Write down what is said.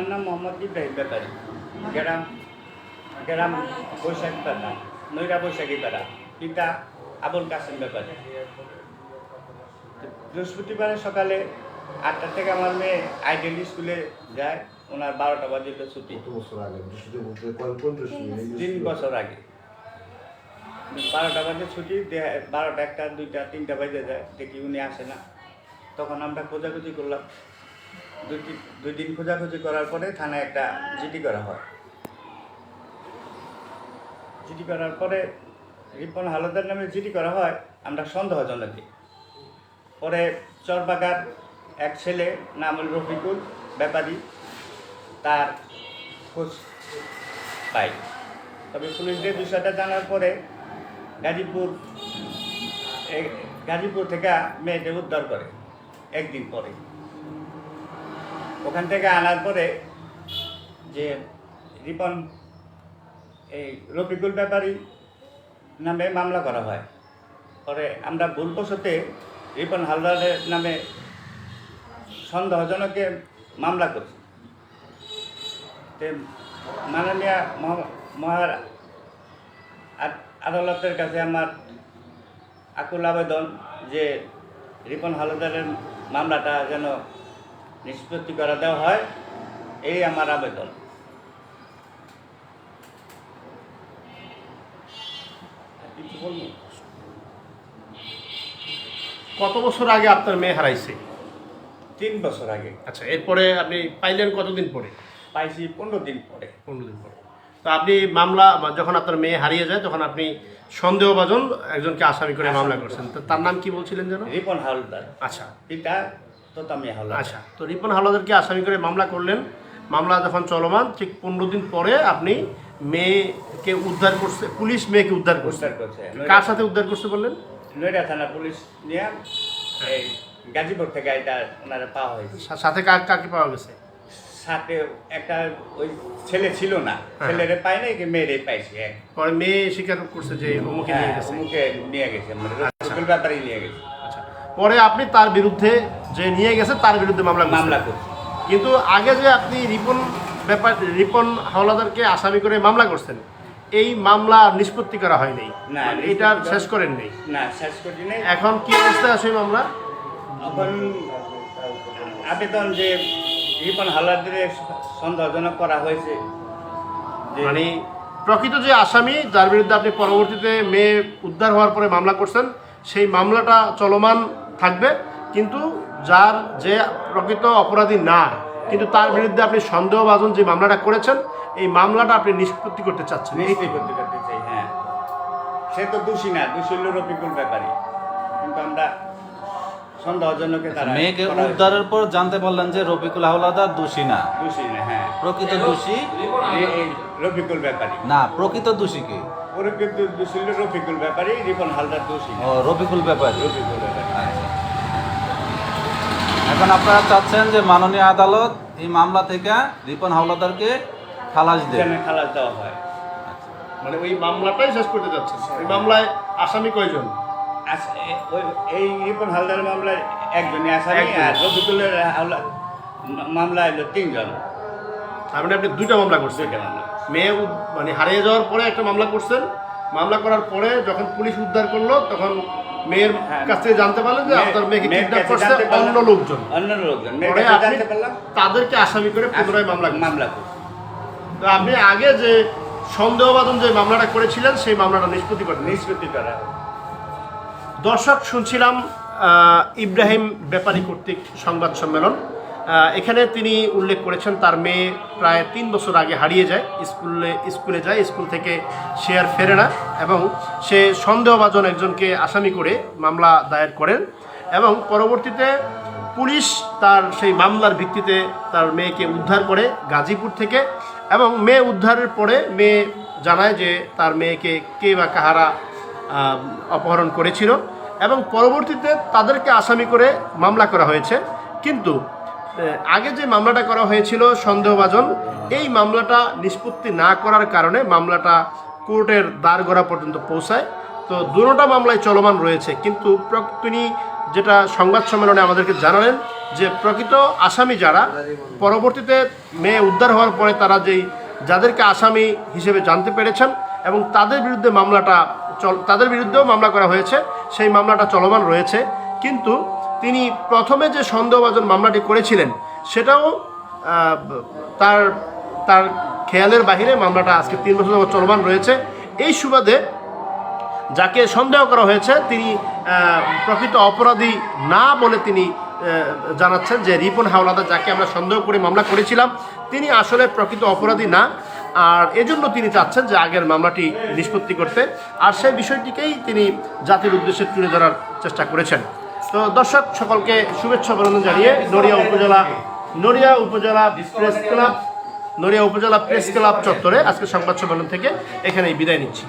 আমার নাম মোহাম্মদ ইব্রাহিম ব্যাপারী গ্রাম গ্রাম বৈশাখী পাড়া নৈরা বৈশাখী পাড়া পিতা আবুল কাসেম ব্যাপারী বৃহস্পতিবার সকালে আটটা থেকে আমার মেয়ে আইডিয়াল স্কুলে যায় ওনার বারোটা বাজে ছুটি। তিন বছর আগে। বারোটা বাজে ছুটি বারোটা একটা দুইটা তিনটা বাজে যায় দেখি উনি আসে না। তখন আমরা খোঁজাখুঁজি করলাম। দুই দুই দিন খোঁজাখুঁজি করার পরে থানায় একটা জিডি করা হয়। জিডি করার পরে রিপন হালদার নামে জিডি করা হয়, আমরা সন্দেহজনক। পরে চরবাগার এক ছেলে নাম হল রফিকুল ব্যাপারী তার খোঁজ পাই তবে পুলিশদের বিষয়টা জানার পরে গাজীপুর গাজীপুর থেকে মেয়েদের উদ্ধার করে একদিন পরে। ওখান থেকে আনার পরে যে রিপন, এই রফিকুল ব্যাপারী নামে মামলা করা হয়। পরে আমরা ভুলবশতে রিপন হালদারের নামে সন্দেহজনকে মামলা করছি। মাননীয় মহা- মহার আদালতের কাছে আমার আকুল আবেদন যে রিপন হালদারের মামলাটা যেন নিষ্পত্তি করা দেওয়া হয় এই আমার আবেদন। কত বছর আগে আপনার মেয়ে হারাইছে? তিন বছর আগে। আচ্ছা এরপরে আপনি পাইলেন কতদিন পরে? পাইছি পনেরো দিন পরে। পনেরো দিন পরে। তো আপনি মামলা যখন আপনার মেয়ে হারিয়ে যায় তখন আপনি সন্দেহভাজন একজনকে আসামি করে মামলা করছেন। তো তার নাম কি বলছিলেন যেন? রিপন হালদার। আচ্ছা। পিতা আচ্ছা তো রিপন হাওলাদারকে আসামি করে মামলা করলেন। মামলা যখন চলমান ঠিক পনেরো দিন পরে আপনি মেয়েকে উদ্ধার করছে পুলিশ মেয়েকে উদ্ধার করছে। উদ্ধার করছে। কার সাথে উদ্ধার করছে বললেন? নৈরা থানা পুলিশ নিয়ে এই গাজীপুর থেকে এটা ওনারা পাওয়া হয়েছে। সাথে কার কাকে পাওয়া গেছে? সাথে একটা ওই ছেলে ছিল না হ্যাঁ। ছেলেরে পাই নাই কি মেয়েরে পাইছে পরে মেয়ে স্বীকার করছে যে অমুকে নিয়ে গেছে। মুখে নিয়ে গেছে মানে আচ্ছা। ব্যাপারে নিয়ে গেছে। পরে আপনি তার বিরুদ্ধে যে নিয়ে গেছে তার বিরুদ্ধে মামলা মামলা কিন্তু আগে যে আপনি রিপন ব্যাপার রিপন হাওলাদারকে আসামি করে মামলা করছেন এই মামলা নিষ্পত্তি করা হয়নি। মানে এটা শেষ করেন নেই। না শেষ করি নাই। এখন কি অবস্থায় আছে মামলা? এখন আবেদন যে রিপন হালদারের সন্দেহজনক করা হয়েছে মানে প্রকৃত যে আসামি যার বিরুদ্ধে আপনি পরবর্তীতে মেয়ে উদ্ধার হওয়ার পরে মামলা করছেন সেই মামলাটা চলমান থাকবে, কিন্তু যার যে প্রকৃত অপরাধী না, কিন্তু তার বিরুদ্ধে আপনি সন্দেহভাজন যে মামলাটা করেছেন, এই মামলাটা আপনি নিষ্পত্তি করতে চাচ্ছেন। করতে চাই হ্যাঁ। সে তো দোষী না, দোষী হলো রফিকুল ব্যাপারী। কিন্তু আমরা সন্দেহজনকে মেয়েকে। উদ্ধারের পর জানতে পারলেন যে রফিকুল হাওলাদার দোষী না। দোষী না হ্যাঁ। প্রকৃত দোষী? রফিকুল ব্যাপারী। না প্রকৃত দোষী কি? প্রকৃত দোষী রফিকুল ব্যাপারী রিপন হালদার দোষী। ও রফিকুল ব্যাপারী। রফিকুল ব্যাপারী। আচ্ছা। এখন আপনারা চাচ্ছেন যে মাননীয় আদালত এই মামলা থেকে রিপন হাওলাদারকে খালাস দেন। যেন খালাস দেওয়া হয়। মানে ওই মামলাটাই শেষ করতে যাচ্ছেন। ওই মামলায় আসামি কয়জন? এই রিপন হালদার মামলায় আসামি একজন। আর রফিকুলের হাওলা- মা- হলো তিনজন। তার মানে আপনি দুইটা মামলা করছেন। দুইটা মামলা। মেয়ে মানে হারিয়ে যাওয়ার পরে একটা মামলা করছেন। মামলা করার পরে যখন পুলিশ উদ্ধার করল তখন মেয়ের হ্যাঁ। কাছ থেকে জানতে পারলেন যে আপনার মেয়েকে কিডন্যাপ করছে অন্য লোকজন। অন্য লোকজন। পরে আপনি তাদেরকে আসামি করে পুনরায় মামলা। মামলা তো আপনি আগে যে সন্দেহবাদন যে মামলাটা করেছিলেন সেই মামলাটা নিষ্পত্তি করেন। নিষ্পত্তি করা। দর্শক, শুনছিলাম ইব্রাহিম ব্যাপারী কর্তৃক সংবাদ সম্মেলন। এখানে তিনি উল্লেখ করেছেন, তার মেয়ে প্রায় তিন বছর আগে হারিয়ে যায়, স্কুলে স্কুলে যায়, স্কুল থেকে সে আর ফেরে না এবং সে সন্দেহভাজন একজনকে আসামি করে মামলা দায়ের করেন এবং পরবর্তীতে পুলিশ তার সেই মামলার ভিত্তিতে তার মেয়েকে উদ্ধার করে গাজীপুর থেকে এবং মেয়ে উদ্ধারের পরে মেয়ে জানায় যে তার মেয়েকে কে বা কাহারা অপহরণ করেছিল এবং পরবর্তীতে তাদেরকে আসামি করে মামলা করা হয়েছে। কিন্তু আগে যে মামলাটা করা হয়েছিল সন্দেহভাজন, এই মামলাটা নিষ্পত্তি না করার কারণে মামলাটা কোর্টের দ্বারগড়া পর্যন্ত পৌঁছায়। তো দুটোটা মামলায় চলমান রয়েছে। কিন্তু তিনি যেটা সংবাদ সম্মেলনে আমাদেরকে জানালেন যে প্রকৃত আসামি যারা, পরবর্তীতে মেয়ে উদ্ধার হওয়ার পরে তারা যেই, যাদেরকে আসামি হিসেবে জানতে পেরেছেন এবং তাদের বিরুদ্ধে মামলাটা তাদের বিরুদ্ধেও মামলা করা হয়েছে, সেই মামলাটা চলমান রয়েছে। কিন্তু তিনি প্রথমে যে সন্দেহভাজন মামলাটি করেছিলেন, সেটাও তার তার খেয়ালের বাহিরে মামলাটা আজকে তিন বছর যাবত চলমান রয়েছে। এই সুবাদে যাকে সন্দেহ করা হয়েছে, তিনি প্রকৃত অপরাধী না বলে তিনি জানাচ্ছেন যে রিপন হাওলাদার, যাকে আমরা সন্দেহ করে মামলা করেছিলাম, তিনি আসলে প্রকৃত অপরাধী না। আর এজন্য তিনি চাচ্ছেন যে আগের মামলাটি নিষ্পত্তি করতে। আর সেই বিষয়টিকেই তিনি জাতির উদ্দেশ্যে তুলে ধরার চেষ্টা করেছেন। তো দর্শক, সকলকে শুভেচ্ছা, অভিনন্দন জানিয়ে নড়িয়া উপজেলা নড়িয়া উপজেলা প্রেস ক্লাব, নড়িয়া উপজেলা প্রেস ক্লাব চত্বরে আজকে সংবাদ সম্মেলন থেকে এখানেই বিদায় নিচ্ছি।